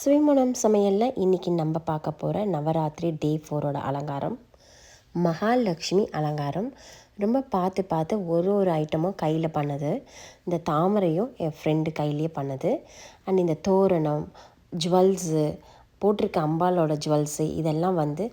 சுயமணம் சமையலில் இன்றைக்கி நம்ம பார்க்க போகிற நவராத்திரி டே ஃபோரோட அலங்காரம் மகாலட்சுமி அலங்காரம். ரொம்ப பார்த்து பார்த்து ஒரு ஒரு ஐட்டமும் கையில் பண்ணது. இந்த தாமரையும் என் ஃப்ரெண்டு கையிலேயே பண்ணது. அண்ட் இந்த தோரணம் ஜுவல்ஸு போட்டிருக்க அம்பாலோட ஜுவல்ஸு இதெல்லாம் வந்து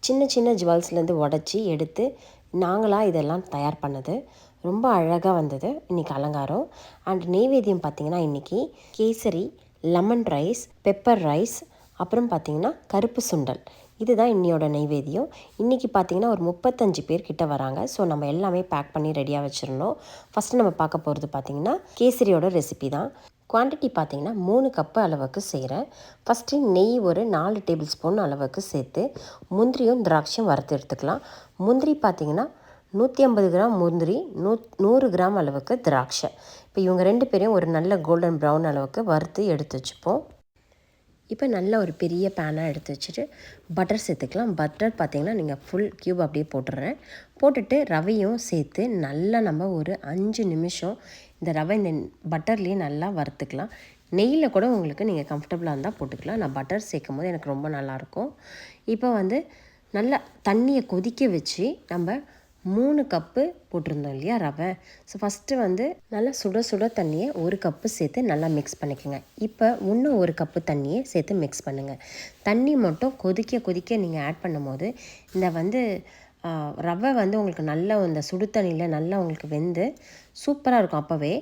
சின்ன சின்ன ஜுவல்ஸ்லேருந்து உடச்சி எடுத்து நாங்களாக இதெல்லாம் தயார் பண்ணது. ரொம்ப அழகாக வந்தது இன்றைக்கி அலங்காரம். அண்ட் நெய்வேத்தியம் பார்த்திங்கன்னா இன்றைக்கி kesari lemon rice pepper rice அப்புறம் பார்த்திங்கன்னா கருப்பு சுண்டல். இதுதான் இன்னியோட நைவேத்தியம். இன்றைக்கி பார்த்திங்கன்னா ஒரு முப்பத்தஞ்சு பேர் கிட்ட வராங்க. ஸோ நம்ம எல்லாமே பேக் பண்ணி ரெடியாக வச்சிடணும். ஃபஸ்ட்டு நம்ம பார்க்க போகிறது பார்த்திங்கன்னா கேசரியோட ரெசிபி தான். குவான்டிட்டி பார்த்திங்கன்னா மூணு கப்பு அளவுக்கு செய்கிறேன் ஃபஸ்ட்டு நெய் ஒரு நாலு டேபிள் ஸ்பூன் அளவுக்கு சேர்த்து முந்திரியும் திராட்சையும் வறுத்து எடுத்துக்கலாம். முந்திரி பார்த்திங்கன்னா நூற்றி ஐம்பது கிராம் முந்திரி நூ நூறு கிராம் அளவுக்கு திராட்சை. இப்போ இவங்க ரெண்டு பேரையும் ஒரு நல்ல கோல்டன் ப்ரௌன் அளவுக்கு வறுத்து எடுத்து வச்சுப்போம். இப்போ நல்ல ஒரு பெரிய பேனாக எடுத்து வச்சுட்டு பட்டர் சேர்த்துக்கலாம். பட்டர் பார்த்திங்கன்னா நீங்கள் ஃபுல் க்யூப் அப்படியே போட்டுடுறேன். போட்டுட்டு ரவையும் சேர்த்து நல்லா நம்ம ஒரு அஞ்சு நிமிஷம் இந்த ரவை இந்த பட்டர்லேயே நல்லா வறுத்துக்கலாம். நெய்யில் கூட உங்களுக்கு நீங்கள் கம்ஃபர்டபுளாக இருந்தால் போட்டுக்கலாம். நான் பட்டர் சேர்க்கும் போது எனக்கு ரொம்ப நல்லாயிருக்கும் இப்போ வந்து நல்லா தண்ணியை கொதிக்க வச்சு நம்ம மூணு கப்பு போட்டிருந்தோம் இல்லையா ரவை. ஸோ ஃபஸ்ட்டு வந்து நல்லா சுட சுட தண்ணியை ஒரு கப்பு சேர்த்து நல்லா மிக்ஸ் பண்ணிக்கோங்க. இப்போ இன்னும் ஒரு கப்பு தண்ணியை சேர்த்து மிக்ஸ் பண்ணுங்கள் தண்ணி மட்டும் கொதிக்க கொதிக்க நீங்கள் ஆட் பண்ணும்போது இந்த வந்து ரவை வந்து உங்களுக்கு நல்லா இந்த சுடு தண்ணியில் நல்லா உங்களுக்கு வெந்து சூப்பராக இருக்கும் அப்போவே.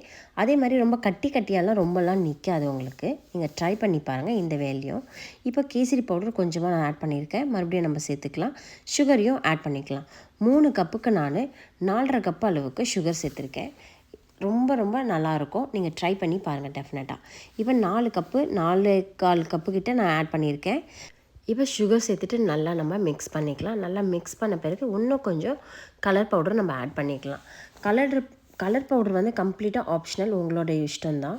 அதே மாதிரி ரொம்ப கட்டி கட்டியாலாம் ரொம்பலாம் நிற்காது உங்களுக்கு. நீங்கள் ட்ரை பண்ணி பாருங்கள் இந்த வேலையும். இப்போ கேசரி பவுடர் கொஞ்சமாக நான் ஆட் பண்ணியிருக்கேன். மறுபடியும் நம்ம சேர்த்துக்கலாம். சுகரையும் ஆட் பண்ணிக்கலாம். மூணு கப்புக்கு நான் நாலரை கப்பு அளவுக்கு சுகர் சேர்த்துருக்கேன். ரொம்ப ரொம்ப நல்லாயிருக்கும். நீங்கள் ட்ரை பண்ணி பாருங்கள் டெஃபினட்டாக இப்போ நாலு கப்பு நாலு கால் கப்பு கிட்டே நான் ஆட் பண்ணியிருக்கேன். இப்போ சுகர் சேர்த்துட்டு நல்லா நம்ம மிக்ஸ் பண்ணிக்கலாம். நல்லா மிக்ஸ் பண்ண பிறகு இன்னும் கொஞ்சம் கலர் பவுடர் நம்ம ஆட் பண்ணிக்கலாம். கலர் கலர் பவுடர் வந்து கம்ப்ளீட்டாக ஆப்ஷனல் உங்களோட இஷ்டம்தான்.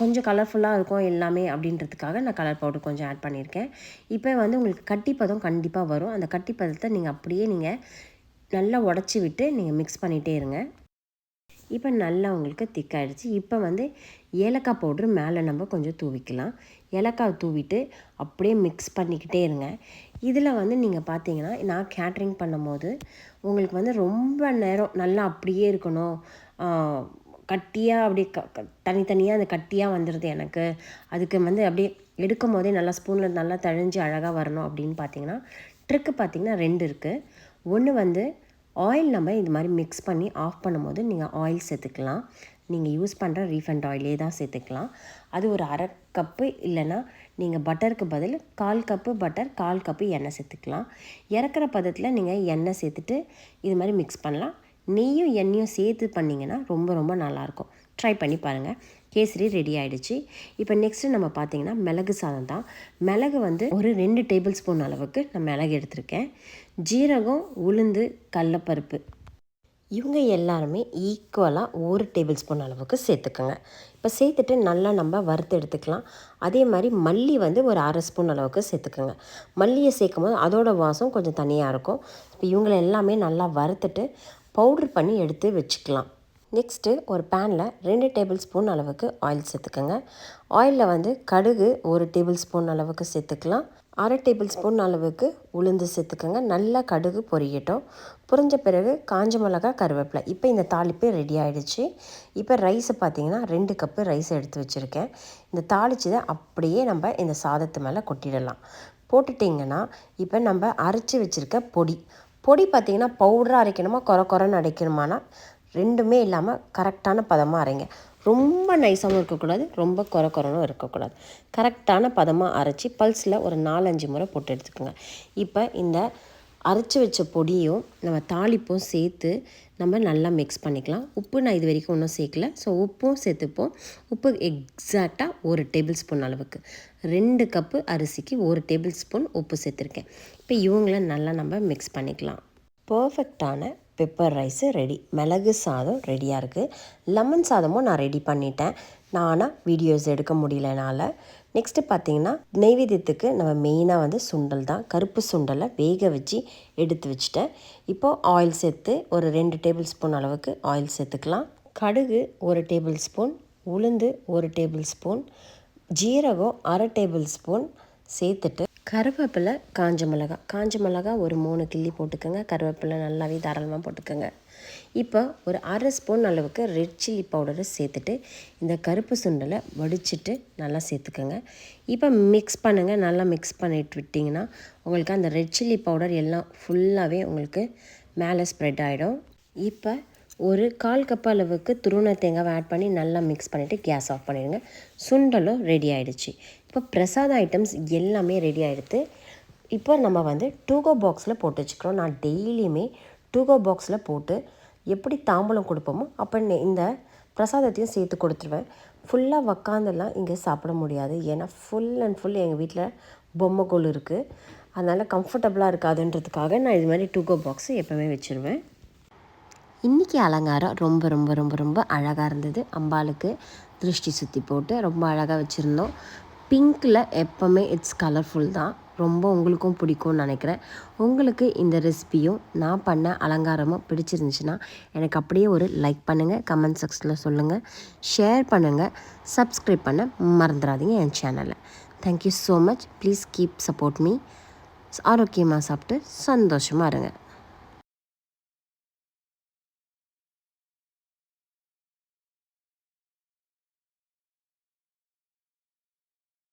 கொஞ்சம் கலர்ஃபுல்லாக இருக்கும் எல்லாமே அப்படின்றதுக்காக நான் கலர் பவுடர் கொஞ்சம் ஆட் பண்ணியிருக்கேன். இப்போ வந்து உங்களுக்கு கட்டிப்பதம் கண்டிப்பாக வரும். அந்த கட்டிப்பதத்தை நீங்கள் அப்படியே நீங்கள் நல்லா உடச்சி விட்டு நீங்கள் மிக்ஸ் பண்ணிகிட்டே இருங்க. இப்போ நல்லா உங்களுக்கு திக்காயிடுச்சு. இப்போ வந்து ஏலக்காய் பவுட்ரு மேலே நம்ம கொஞ்சம் தூவிக்கலாம். ஏலக்காய் தூவிட்டு அப்படியே மிக்ஸ் பண்ணிக்கிட்டே இருங்க. இதில் வந்து நீங்கள் பார்த்தீங்கன்னா நான் கேட்ரிங் பண்ணும்போது உங்களுக்கு வந்து ரொம்ப நேரம் நல்லா அப்படியே இருக்கணும். கட்டியாக அப்படியே க தனித்தனியாக அந்த கட்டியாக வந்துடுது எனக்கு. அதுக்கு வந்து அப்படியே எடுக்கும் போதே நல்லா ஸ்பூனில் நல்லா தழிஞ்சு அழகாக வரணும் அப்படின்னு பார்த்தீங்கன்னா ட்ரிக்கு பார்த்திங்கன்னா ரெண்டு இருக்குது ஒன்று வந்து ஆயில் நம்ம இது மாதிரி மிக்ஸ் பண்ணி ஆஃப் பண்ணும்போது நீங்கள் ஆயில் சேர்த்துக்கலாம். நீங்கள் யூஸ் பண்ணுற ரீஃபண்ட் ஆயிலே தான் சேர்த்துக்கலாம். அது ஒரு அரை கப்பு இல்லைன்னா நீங்கள் பட்டருக்கு பதில் கால் கப்பு பட்டர் கால் கப்பு எண்ணெய் சேர்த்துக்கலாம். இறக்குற பதத்தில் நீங்கள் எண்ணெய் சேர்த்துட்டு இது மாதிரி மிக்ஸ் பண்ணலாம். நெய்யும் எண்ணெயும் சேர்த்து பண்ணிங்கன்னா ரொம்ப ரொம்ப நல்லாயிருக்கும் ட்ரை பண்ணி பாருங்கள் கேசரி ரெடி ஆகிடுச்சு இப்போ நெக்ஸ்ட்டு நம்ம பார்த்திங்கன்னா மிளகு சாதம் தான். மிளகு வந்து ஒரு ரெண்டு டேபிள் ஸ்பூன் அளவுக்கு நான் மிளகு எடுத்திருக்கேன். ஜீரகம் உளுந்து கடலப்பருப்பு. இவங்க எல்லாருமே ஈக்குவலாக ஒரு டேபிள் ஸ்பூன் அளவுக்கு சேர்த்துக்கோங்க. இப்போ சேர்த்துட்டு நல்லா நம்ம வறுத்து எடுத்துக்கலாம். அதே மாதிரி மல்லி வந்து ஒரு அரை ஸ்பூன் அளவுக்கு சேர்த்துக்கோங்க. மல்லியை சேர்க்கும் போது அதோட வாசம் கொஞ்சம் தனியாக இருக்கும். இப்போ இவங்களை எல்லாமே நல்லா வறுத்துட்டு பவுட்ரு பண்ணி எடுத்து வச்சுக்கலாம். நெக்ஸ்ட்டு ஒரு பேனில் ரெண்டு டேபிள் ஸ்பூன் அளவுக்கு ஆயில் சேர்த்துக்கோங்க. ஆயிலில் வந்து கடுகு ஒரு டேபிள் ஸ்பூன் அளவுக்கு சேர்த்துக்கலாம். அரை டேபிள் ஸ்பூன் அளவுக்கு உளுந்து சேர்த்துக்கோங்க. நல்லா கடுகு பொரியட்டும். புரிஞ்ச பிறகு காஞ்ச மிளகா கருவேப்பிலை. இப்போ இந்த தாளிப்பு ரெடி ஆகிடுச்சு இப்போ ரைஸை பார்த்திங்கன்னா ரெண்டு கப்பு ரைஸ் எடுத்து வச்சுருக்கேன். இந்த தாளிச்சதை அப்படியே நம்ம இந்த சாதத்து மேலே கொட்டிடலாம். போட்டுட்டிங்கன்னா இப்போ நம்ம அரைச்சி வச்சுருக்க பொடி. பொடி பார்த்திங்கன்னா பவுடராக அரைக்கணுமா? குறை குறைன்னு அரைக்கணுமானா? ரெண்டுமே இல்லாமல் கரெக்டான பதமாக அரைங்க. ரொம்ப நைஸாகவும் இருக்கக்கூடாது ரொம்ப குறை குறனும் இருக்கக்கூடாது. கரெக்டான பதமாக அரைச்சி பல்ஸில் ஒரு நாலஞ்சு முறை போட்டு எடுத்துக்கோங்க. இப்போ இந்த அரைச்சி வச்ச பொடியும் நம்ம தாளிப்பும் சேர்த்து நம்ம நல்லா மிக்ஸ் பண்ணிக்கலாம். உப்பு நான் இது வரைக்கும் ஒன்றும் சேர்க்கல. ஸோ உப்பும் சேர்த்துப்போம். உப்பு எக்ஸாக்டாக ஒரு டேபிள் ஸ்பூன் அளவுக்கு. ரெண்டு கப்பு அரிசிக்கு ஒரு டேபிள் ஸ்பூன் உப்பு சேர்த்துருக்கேன். இப்போ இவங்கள நல்லா நம்ம மிக்ஸ் பண்ணிக்கலாம். பர்ஃபெக்டான பெப்பர் ரைஸு ரெடி. மிளகு சாதம் ரெடியாக இருக்குது லெமன் சாதமும் நான் ரெடி பண்ணிட்டேன். நானாக வீடியோஸ் எடுக்க முடியலனால நெக்ஸ்ட்டு பார்த்திங்கன்னா நெய்வேத்தியத்துக்கு நம்ம மெயினாக வந்து சுண்டல் தான். கருப்பு சுண்டலை வேக வச்சு எடுத்து வச்சுட்டேன். இப்போது ஆயில் சேர்த்து ஒரு ரெண்டு டேபிள் ஸ்பூன் அளவுக்கு ஆயில் சேர்த்துக்கலாம். கடுகு ஒரு டேபிள் ஸ்பூன். உளுந்து ஒரு டேபிள் ஸ்பூன். ஜீரகம் அரை டேபிள் ஸ்பூன். சேர்த்துட்டு கருவேப்பிலை காஞ்ச மிளகா. காஞ்ச மிளகா ஒரு மூணு கிள்ளி போட்டுக்கோங்க. கருவேப்பிலை நல்லாவே தாராளமாக போட்டுக்கோங்க. இப்போ ஒரு அரை ஸ்பூன் அளவுக்கு ரெட் சில்லி பவுடரை சேர்த்துட்டு இந்த கருப்பு சுண்டலை வடிச்சிட்டு நல்லா சேர்த்துக்கோங்க. இப்போ மிக்ஸ் பண்ணுங்கள் நல்லா மிக்ஸ் பண்ணிட்டு விட்டிங்கன்னா உங்களுக்கு அந்த ரெட் சில்லி பவுடர் எல்லாம் ஃபுல்லாகவே உங்களுக்கு மேலே ஸ்ப்ரெட் ஆகிடும் இப்போ ஒரு கால் கப் அளவுக்கு துருணை தேங்காவை ஆட் பண்ணி நல்லா மிக்ஸ் பண்ணிவிட்டு கேஸ் ஆஃப் பண்ணிடுங்க. சுண்டலும் ரெடி ஆகிடுச்சு இப்போ பிரசாத ஐட்டம்ஸ் எல்லாமே ரெடி ஆகிடுது இப்போ நம்ம வந்து டூகோ பாக்ஸில் போட்டு வச்சுக்கிறோம். நான் டெய்லியுமே டூகோ பாக்ஸில் போட்டு எப்படி தாம்பூலம் கொடுப்போமோ அப்போ இந்த பிரசாதத்தையும் சேர்த்து கொடுத்துருவேன். ஃபுல்லாக உக்காந்துலாம் இங்கே சாப்பிட முடியாது. ஏன்னா ஃபுல் அண்ட் ஃபுல் எங்கள் வீட்டில் பொம்மைக்கோள் இருக்குது அதனால் கம்ஃபர்டபுளாக இருக்காதுன்றதுக்காக நான் இது மாதிரி டூகோ பாக்ஸு எப்போவுமே வச்சுருவேன். இன்றைக்கி அலங்காரம் ரொம்ப ரொம்ப ரொம்ப ரொம்ப அழகாக இருந்தது. அம்பாளுக்கு திருஷ்டி சுற்றி போட்டு ரொம்ப அழகாக வச்சுருந்தோம். பிங்க்கில் எப்போவுமே இட்ஸ் கலர்ஃபுல் தான். ரொம்ப உங்களுக்கும் பிடிக்கும்னு நினைக்கிறேன். உங்களுக்கு இந்த ரெசிபியும் நான் பண்ண அலங்காரமும் பிடிச்சிருந்துச்சுன்னா எனக்கு அப்படியே ஒரு லைக் பண்ணுங்கள் கமெண்ட் செக்ஷனில் சொல்லுங்கள் ஷேர் பண்ணுங்கள் சப்ஸ்கிரைப் பண்ண மறந்துடாதீங்க என் சேனலை thank you so much please keep support me ஆரோக்கியமாக சாப்பிட்டு சந்தோஷமாக இருங்க.